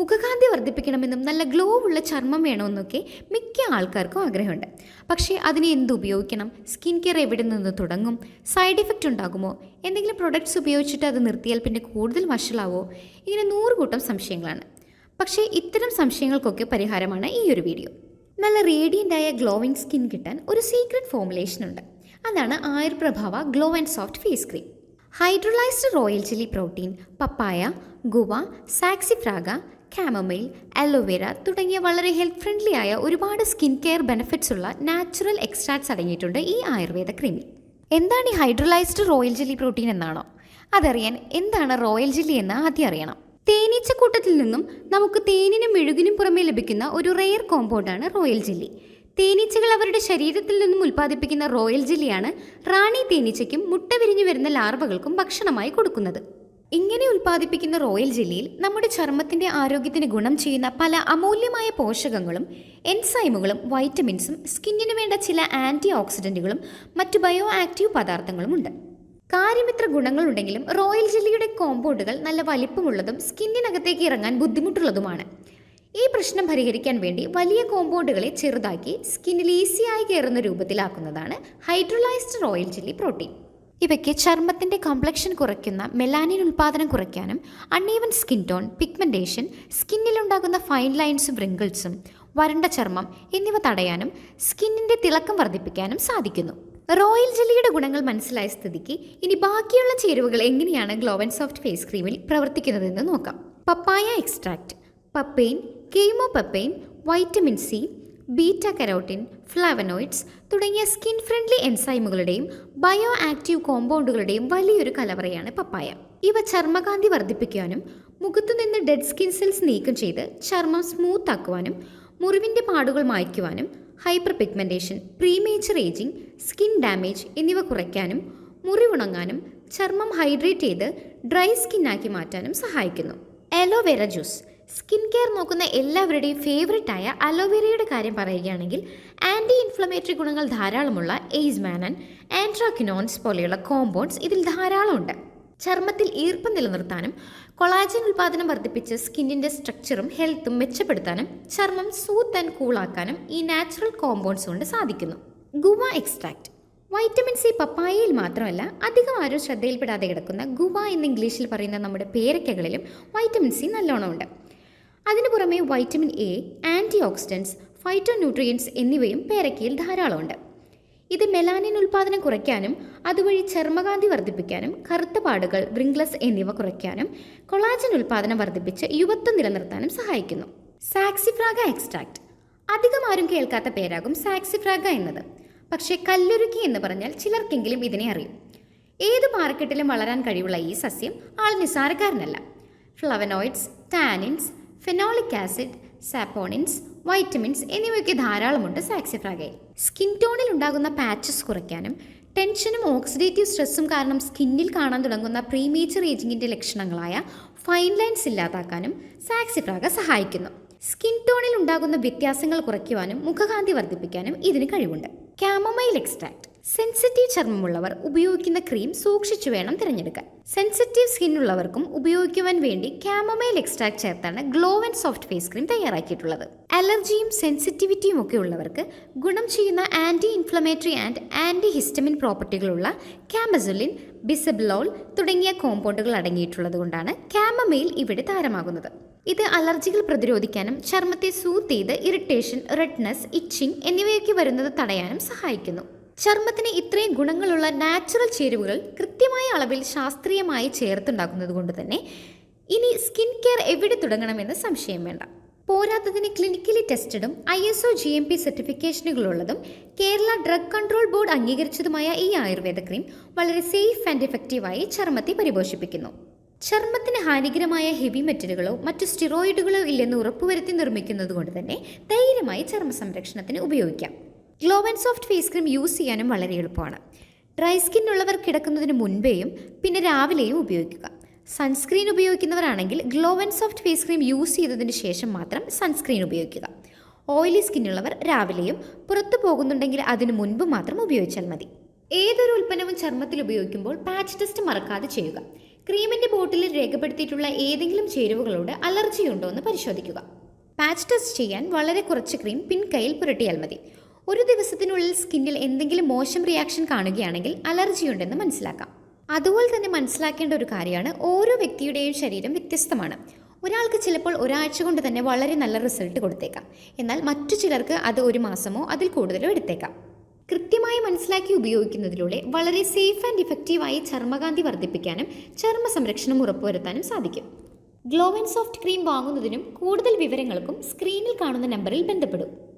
മുഖകാന്തി വർദ്ധിപ്പിക്കണമെന്നും നല്ല ഗ്ലോ ഉള്ള ചർമ്മം വേണമെന്നൊക്കെ മിക്ക ആൾക്കാർക്കും ആഗ്രഹമുണ്ട്. പക്ഷേ അതിനെ എന്ത് ഉപയോഗിക്കണം? സ്കിൻ കെയർ എവിടെ നിന്ന് തുടങ്ങും? സൈഡ് ഇഫക്റ്റ് ഉണ്ടാകുമോ? എന്തെങ്കിലും പ്രൊഡക്ട്സ് ഉപയോഗിച്ചിട്ട് അത് നിർത്തിയാൽ പിന്നെ കൂടുതൽ വഷളാവോ? ഇങ്ങനെ നൂറുകൂട്ടം സംശയങ്ങളാണ്. പക്ഷേ ഇത്തരം സംശയങ്ങൾക്കൊക്കെ പരിഹാരമാണ് ഈ ഒരു വീഡിയോ. നല്ല റേഡിയന്റ് ആയ ഗ്ലോവിങ് സ്കിൻ കിട്ടാൻ ഒരു സീക്രട്ട് ഫോമുലേഷൻ ഉണ്ട്. അതാണ് Ayurprabhava glow and soft face cream. Hydrolysed royal jelly protein papaya guava saxifraga chamomile aloe vera തുടങ്ങിയ വളരെ ഹെൽത്ത് ഫ്രണ്ട്ലി ആയ ഒരുപാട് സ്കിൻ കെയർ ബെനിഫിറ്റ്സ് ഉള്ള നാച്ചുറൽ എക്സ്ട്രാക്ട്സ് അടങ്ങിയിട്ടുണ്ട് ഈ ആയുർവേദ ക്രീമിൽ എന്താണ് ഈ ഹൈഡ്രോലൈസ്ഡ് റോയൽ ജെല്ലി പ്രോട്ടീൻ എന്നാണോ? അതറിയാൻ എന്താണ് റോയൽ ജെല്ലി എന്ന് ആദ്യം അറിയണം. തേനീച്ചക്കൂട്ടത്തിൽ നിന്നും നമുക്ക് തേനിനും മെഴുകിനും പുറമേ ലഭിക്കുന്ന ഒരു റെയർ കോമ്പൗണ്ടാണ് റോയൽ ജെല്ലി തേനീച്ചകൾ അവരുടെ ശരീരത്തിൽ നിന്നും ഉൽപ്പാദിപ്പിക്കുന്ന റോയൽ ജെല്ലിയാണ് റാണി തേനീച്ചയ്ക്കും മുട്ട വിരിഞ്ഞു വരുന്ന ലാർവകൾക്കും ഭക്ഷണമായി കൊടുക്കുന്നത്. ഇങ്ങനെ ഉൽപ്പാദിപ്പിക്കുന്ന റോയൽ ജെല്ലിയിൽ നമ്മുടെ ചർമ്മത്തിന്റെ ആരോഗ്യത്തിന് ഗുണം ചെയ്യുന്ന പല അമൂല്യമായ പോഷകങ്ങളും എൻസൈമുകളും വൈറ്റമിൻസും സ്കിന്നിന് വേണ്ട ചില ആന്റി ഓക്സിഡന്റുകളും മറ്റു ബയോ ആക്റ്റീവ് പദാർത്ഥങ്ങളും ഉണ്ട്. കാര്യമിത്ര ഗുണങ്ങളുണ്ടെങ്കിലും റോയൽ ജെല്ലിയുടെ കോമ്പൗണ്ടുകൾ നല്ല വലിപ്പമുള്ളതും സ്കിന്നിനകത്തേക്ക് ഇറങ്ങാൻ ബുദ്ധിമുട്ടുള്ളതുമാണ്. ഈ പ്രശ്നം പരിഹരിക്കാൻ വേണ്ടി വലിയ കോമ്പൗണ്ടുകളെ ചെറുതാക്കി സ്കിന്നിൽ ഈസിയായി കയറുന്ന രൂപത്തിലാക്കുന്നതാണ് ഹൈഡ്രോലൈസ്ഡ് റോയൽ ജെല്ലി പ്രോട്ടീൻ. ഇവയ്ക്ക് ചർമ്മത്തിന്റെ കോംപ്ലക്ഷൻ കുറയ്ക്കുന്ന മെലാനിൻ ഉൽപ്പാദനം കുറയ്ക്കാനും അൺഈവൻ സ്കിൻ ടോൺ പിഗ്മെന്റേഷൻ സ്കിന്നിലുണ്ടാകുന്ന ഫൈൻ ലൈൻസും റിങ്കിൾസും വരണ്ട ചർമ്മം എന്നിവ തടയാനും സ്കിന്നിന്റെ തിളക്കം വർദ്ധിപ്പിക്കാനും സാധിക്കുന്നു. റോയൽ ജെല്ലിയുടെ ഗുണങ്ങൾ മനസ്സിലായ സ്ഥിതിക്ക് ഇനി ബാക്കിയുള്ള ചേരുവകൾ എങ്ങനെയാണ് ഗ്ലോവൻ സോഫ്റ്റ് ഫേസ് ക്രീമിൽ പ്രവർത്തിക്കുന്നതെന്ന് നോക്കാം. Papaya extract papain chymopapain vitamin C beta carotene flavonoids തുടങ്ങിയ സ്കിൻ ഫ്രണ്ട്ലി എൻസൈമുകളുടെയും ബയോ ആക്റ്റീവ് കോമ്പൗണ്ടുകളുടെയും വലിയൊരു കലവറയാണ് പപ്പായ. ഇവ ചർമ്മകാന്തി വർദ്ധിപ്പിക്കാനും മുഖത്തു നിന്ന് ഡെഡ് സ്കിൻ സെൽസ് നീക്കം ചെയ്ത് ചർമ്മം സ്മൂത്ത് ആക്കുവാനും മുറിവിന്റെ പാടുകൾ മായ്ക്കുവാനും hyper pigmentation premature ageing skin damage എന്നിവ കുറയ്ക്കാനും മുറിവുണങ്ങാനും ചർമ്മം ഹൈഡ്രേറ്റ് ചെയ്ത് ഡ്രൈ സ്കിന്നാക്കി മാറ്റാനും സഹായിക്കുന്നു. അലോവേര ജ്യൂസ് സ്കിൻ കെയർ നോക്കുന്ന എല്ലാവരുടെയും ഫേവറേറ്റ് ആയ അലോവേരയുടെ കാര്യം പറയുകയാണെങ്കിൽ ആന്റി ഇൻഫ്ലമേറ്ററി ഗുണങ്ങൾ ധാരാളമുള്ള എയ്സ്മാനൻ ആൻട്രാക്കിനോൺസ് പോലെയുള്ള കോമ്പൗണ്ട്സ് ഇതിൽ ധാരാളമുണ്ട്. ചർമ്മത്തിൽ ഈർപ്പം നിലനിർത്താനും കൊളാജൻ ഉൽപാദനം വർദ്ധിപ്പിച്ച് സ്കിന്നിന്റെ സ്ട്രക്ചറും ഹെൽത്തും മെച്ചപ്പെടുത്താനും ചർമ്മം സൂത്ത് ആൻഡ് കൂളാക്കാനും ഈ നാച്ചുറൽ കോമ്പൗണ്ട്സ് കൊണ്ട് സാധിക്കുന്നു. ഗുവ എക്സ്ട്രാക്ട് വൈറ്റമിൻ സി പപ്പായയിൽ മാത്രമല്ല അധികം ആരും ശ്രദ്ധയിൽപ്പെടാതെ കിടക്കുന്ന ഗുവ എന്ന് ഇംഗ്ലീഷിൽ പറയുന്ന നമ്മുടെ പേരക്കകളിലും വൈറ്റമിൻ സി നല്ലോണമുണ്ട്. അതിനു പുറമെ vitamin A antioxidants phytonutrients എന്നിവയും പേരക്കയിൽ ധാരാളമുണ്ട്. ഇത് മെലാനിൻ ഉൽപ്പാദനം കുറയ്ക്കാനും അതുവഴി ചർമ്മകാന്തി വർദ്ധിപ്പിക്കാനും കറുത്ത പാടുകൾ റിംഗ്ലസ് എന്നിവ കുറയ്ക്കാനും കൊളാജൻ ഉൽപ്പാദനം വർദ്ധിപ്പിച്ച് യുവത്വം നിലനിർത്താനും സഹായിക്കുന്നു. സാക്സിഫ്രാഗ എക്സ്ട്രാക്ട് അധികം ആരും കേൾക്കാത്ത പേരാകും സാക്സിഫ്രാഗ എന്നത്. പക്ഷേ കല്ലുരുക്കി എന്ന് പറഞ്ഞാൽ ചിലർക്കെങ്കിലും ഇതിനെ അറിയും. ഏത് മാർക്കറ്റിലും വളരാൻ കഴിവുള്ള ഈ സസ്യം ആൾ നിസാരക്കാരനല്ല flavonoids tannins phenolic acid saponins vitamins എന്നിവയൊക്കെ ധാരാളമുണ്ട് സാക്സിഫ്രാഗയിൽ സ്കിൻ ടോണിൽ ഉണ്ടാകുന്ന പാച്ചസ് കുറയ്ക്കാനും ടെൻഷനും ഓക്സിഡേറ്റീവ് സ്ട്രെസ്സും കാരണം സ്കിന്നിൽ കാണാൻ തുടങ്ങുന്ന പ്രീമേച്ചർ ഏജിങ്ങിന്റെ ലക്ഷണങ്ങളായ ഫൈൻ ലൈൻസ് ഇല്ലാതാക്കാനും സാക്സിഫ്രാഗ സഹായിക്കുന്നു. സ്കിൻ ടോണിൽ ഉണ്ടാകുന്ന വ്യത്യാസങ്ങൾ കുറയ്ക്കുവാനും മുഖകാന്തി വർദ്ധിപ്പിക്കാനും ഇതിന് കഴിവുണ്ട്. കാമമൈൽ എക്സ്ട്രാക്ട് സെൻസിറ്റീവ് ചർമ്മമുള്ളവർ ഉപയോഗിക്കുന്ന ക്രീം സൂക്ഷിച്ചു വേണം തിരഞ്ഞെടുക്കാൻ. സെൻസിറ്റീവ് സ്കിൻ ഉള്ളവർക്കും ഉപയോഗിക്കുവാൻ വേണ്ടി ക്യാമമൈൽ എക്സ്ട്രാക്ട് ചേർത്താണ് glow and soft face cream തയ്യാറാക്കിയിട്ടുള്ളത്. അലർജിയും സെൻസിറ്റിവിറ്റിയും ഒക്കെ ഉള്ളവർക്ക് ഗുണം ചെയ്യുന്ന anti inflammatory and antihistamine പ്രോപ്പർട്ടികളുള്ള ക്യാമസുലിൻ ബിസബ്ലോൾ തുടങ്ങിയ കോമ്പൗണ്ടുകൾ അടങ്ങിയിട്ടുള്ളത് കൊണ്ടാണ് കാമമെയിൽ ഇവിടെ താരമാകുന്നത്. ഇത് അലർജികൾ പ്രതിരോധിക്കാനും ചർമ്മത്തെ സൂത്ത് ചെയ്ത് ഇറിറ്റേഷൻ റെഡ്നെസ് ഇച്ചിങ് എന്നിവയൊക്കെ വരുന്നത് തടയാനും സഹായിക്കുന്നു. ചർമ്മത്തിന് ഇത്രയും ഗുണങ്ങളുള്ള നാച്ചുറൽ ചേരുവകൾ കൃത്യമായ അളവിൽ ശാസ്ത്രീയമായി ചേർത്തുണ്ടാക്കുന്നത് കൊണ്ട് തന്നെ ഇനി സ്കിൻ കെയർ എവിടെ തുടങ്ങണമെന്ന് സംശയം വേണ്ട. പോരാത്തതിന് clinically ടെസ്റ്റഡും I S O G M P സർട്ടിഫിക്കേഷനുകളുള്ളതും Kerala drug control board അംഗീകരിച്ചതുമായ ഈ ആയുർവേദ ക്രീം വളരെ സേഫ് ആൻഡ് എഫക്റ്റീവായി ചർമ്മത്തെ പരിപോഷിപ്പിക്കുന്നു. ചർമ്മത്തിന് ഹാനികരമായ ഹെവി മെറ്റലുകളോ മറ്റു സ്റ്റിറോയിഡുകളോ ഇല്ലെന്ന് ഉറപ്പുവരുത്തി നിർമ്മിക്കുന്നത് കൊണ്ട് തന്നെ ധൈര്യമായി ചർമ്മ സംരക്ഷണത്തിന് ഉപയോഗിക്കാം. Glow and soft face cream use ചെയ്യാനും വളരെ എളുപ്പമാണ്. ഡ്രൈ സ്കിൻ ഉള്ളവർ കിടക്കുന്നതിന് മുൻപേയും പിന്നെ രാവിലെയും ഉപയോഗിക്കുക. Sunscreen ഉപയോഗിക്കുന്നവരാണെങ്കിൽ glow and soft face cream use ചെയ്തതിന് ശേഷം മാത്രം സൺസ്ക്രീൻ ഉപയോഗിക്കുക. ഓയിലി സ്കിന്നുള്ളവർ രാവിലെയും പുറത്തു പോകുന്നുണ്ടെങ്കിൽ അതിനു മുൻപ് മാത്രം ഉപയോഗിച്ചാൽ മതി. ഏതൊരു ഉൽപ്പന്നവും ചർമ്മത്തിൽ ഉപയോഗിക്കുമ്പോൾ പാച്ച് ടെസ്റ്റ് മറക്കാതെ ചെയ്യുക. ക്രീമിന്റെ ബോട്ടിലിൽ രേഖപ്പെടുത്തിയിട്ടുള്ള ഏതെങ്കിലും ചേരുവകളോട് അലർജി ഉണ്ടോ എന്ന് പരിശോധിക്കുക. പാച്ച് ടെസ്റ്റ് ചെയ്യാൻ വളരെ കുറച്ച് ക്രീം പിൻകൈയിൽ പുരട്ടിയാൽ മതി. ഒരു ദിവസത്തിനുള്ളിൽ സ്കിന്നിൽ എന്തെങ്കിലും മോശം റിയാക്ഷൻ കാണുകയാണെങ്കിൽ അലർജി ഉണ്ടെന്ന് മനസ്സിലാക്കാം. അതുപോലെ തന്നെ മനസ്സിലാക്കേണ്ട ഒരു കാര്യമാണ് ഓരോ വ്യക്തിയുടെയും ശരീരം വ്യത്യസ്തമാണ്. ഒരാൾക്ക് ചിലപ്പോൾ ഒരാഴ്ച കൊണ്ട് തന്നെ വളരെ നല്ല റിസൾട്ട് കൊടുത്തേക്കാം. എന്നാൽ മറ്റു ചിലർക്ക് അത് ഒരു മാസമോ അതിൽ കൂടുതലോ എടുത്തേക്കാം. കൃത്യമായി മനസ്സിലാക്കി ഉപയോഗിക്കുന്നതിലൂടെ വളരെ സേഫ് ആൻഡ് ഇഫക്റ്റീവായി ചർമ്മകാന്തി വർദ്ധിപ്പിക്കാനും ചർമ്മ സംരക്ഷണം ഉറപ്പുവരുത്താനും സാധിക്കും. ഗ്ലോ സോഫ്റ്റ് ക്രീം വാങ്ങുന്നതിനും കൂടുതൽ വിവരങ്ങൾക്കും സ്ക്രീനിൽ കാണുന്ന നമ്പറിൽ ബന്ധപ്പെടും.